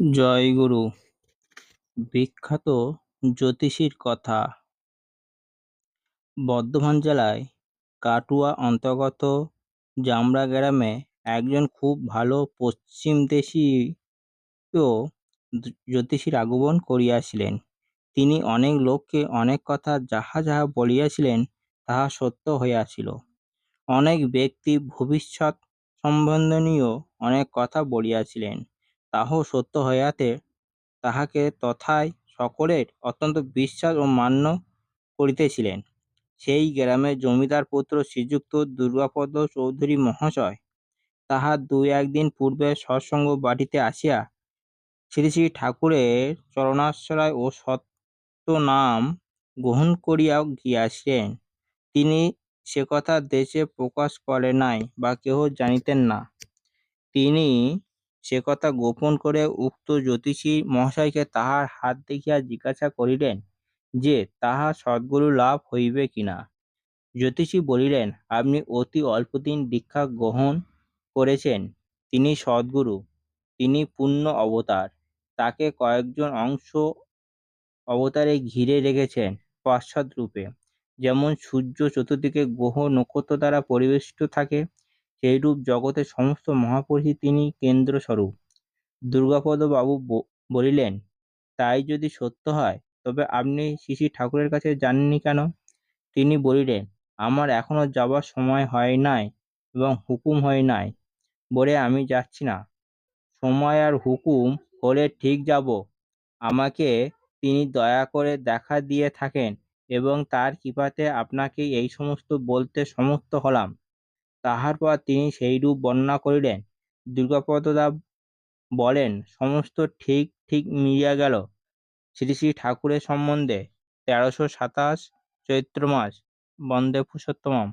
জয়গুরু বিখ্যাত জ্যোতিষীর কথা। বর্ধমান জেলায় কাটুয়া অন্তর্গত জামরা গ্রামে একজন খুব ভালো পশ্চিম পশ্চিমদেশীয় জ্যোতিষীর আগমন করিয়াছিলেন। তিনি অনেক লোককে অনেক কথা যাহা যাহা বলিয়াছিলেন, তাহা সত্য হইয়াছিল। অনেক ব্যক্তি ভবিষ্যৎ সম্বন্ধনীয় অনেক কথা বলিয়াছিলেন। তাহাও সত্য হইয়াতে তাহাকে তথায় সকলের অত্যন্ত বিশ্বাস ও মান্য করিতেছিলেন। সেই গ্রামের জমিদার পুত্র শ্রীযুক্ত দুর্গাপদ চৌধুরী মহাশয় তাহার দুই একদিন পূর্বে সৎসঙ্গ বাটিতে আসিয়া শ্রী শ্রী ঠাকুরের চরণাশ্রয় ও সত্য নাম গ্রহণ করিয়া গিয়াছিলেন। তিনি সে কথা দেশে প্রকাশ করে নাই বা কেহ জানিতেন না। তিনি সে কথা গোপন করে উক্ত জ্যোতিষী মহাশয়কে তাহার হাত দেখিয়া জিজ্ঞাসা করিলেন যে তাহার সদ্গুরু লাভ হইবে কিনা? জ্যোতিষী বলিলেন, আপনি অতি অল্পদিন দীক্ষা গ্রহণ করেছেন, তিনি সদ্গুরু, তিনি পূর্ণ অবতার, তাকে কয়েকজন অংশ অবতারে ঘিরে রেখেছেন পাশ্চাদ রূপে। যেমন সূর্য চতুর্দিকে গ্রহ নক্ষত্র দ্বারা পরিবেষ্টিত থাকে সেইরূপ জগতের সমস্ত মহাপুরুষই তিনি কেন্দ্রস্বরূপ। দুর্গাপদ বাবু বলিলেন, তাই যদি সত্য হয়, তবে আপনি শ্রী ঠাকুরের কাছে যাননি কেন? তিনি বলিলেন, আমার এখনও যাবার সময় হয় নাই এবং হুকুম হয় নাই, বলে আমি যাচ্ছি না। সময় আর হুকুম হলে ঠিক যাব। আমাকে তিনি দয়া করে দেখা দিয়ে থাকেন এবং তার কৃপাতে আপনাকে এই সমস্ত বলতে সমর্থ হলাম। তাহার পর তিনি সেইরূপ বর্ণনা করিলেন। দুর্গাপদদা বলেন, সমস্ত ঠিক ঠিক মিলিয়া গেল। শ্রী শ্রী ঠাকুরের সম্বন্ধে তেরোশো সাতাশ চৈত্র মাস। বন্দে পুরুষোত্তমম।